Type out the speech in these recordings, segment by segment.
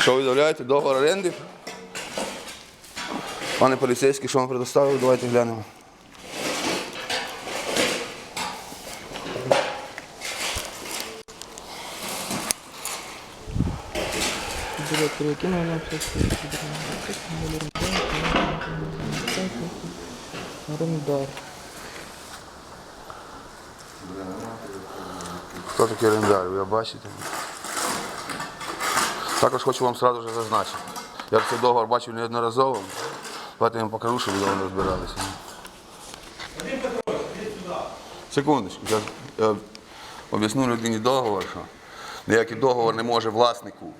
Що ви дозволяєте? Договор оренди? Пане поліцейський, що вам предоставили, давайте глянемо. Хто такий орендар, ви бачите? Також хочу вам сразу же зазначити. Я цей договор бачив неодноразово. Давайте я вам покажу, щоб ви розбиралися. Секундочку, я, я об'ясню людині договор, що ніякий договор не може власнику,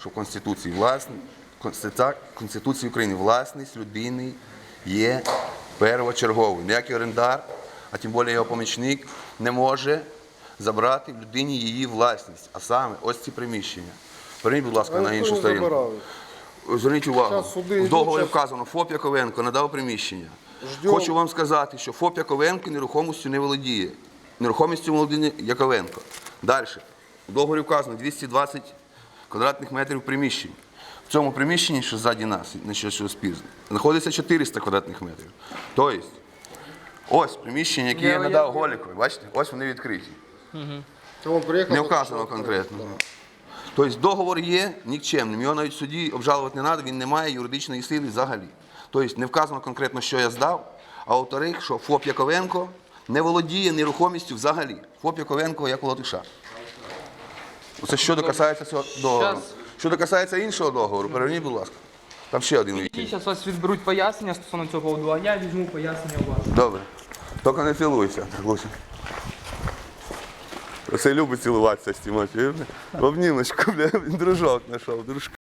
що в Конституції власник, Конституції України власність людини є первочерговою. Ніякий орендар, а тим більше його помічник, не може забрати в людині її власність, а саме ось ці приміщення. Верніть, будь ласка, на іншу не сторінку. Зверніть увагу, в договорі вказано, ФОП Яковенко надав приміщення. Хочу вам сказати, що ФОП Яковенко нерухомістю не володіє. Нерухомістю володіє Яковенко. Далі. В договорі вказано 220 квадратних метрів приміщень. В цьому приміщенні, що ззаді нас, що, що спізно, знаходиться 400 квадратних метрів. Тобто, ось приміщення, які я надав Голікові, бачите, ось вони відкриті. Не вказано конкретно. Тобто договор є нікчемним, його навіть в суді обжалувати не треба, він не має юридичної сили взагалі. Тобто не вказано конкретно, що я здав, а во-вторых, що ФОП Яковенко не володіє нерухомістю взагалі. ФОП Яковенко як латиша. Це що касається цього договору. Щас. Що касається іншого договору, переверніть, будь ласка. Там ще один Які зараз вас відберуть пояснення стосовно цього поводу, а я візьму пояснення у вас. Добре. Тільки не цілуйся, так Оце любить цілуватися з Тимофієм. Обнімочку, бля, він дружок знайшов, дружка.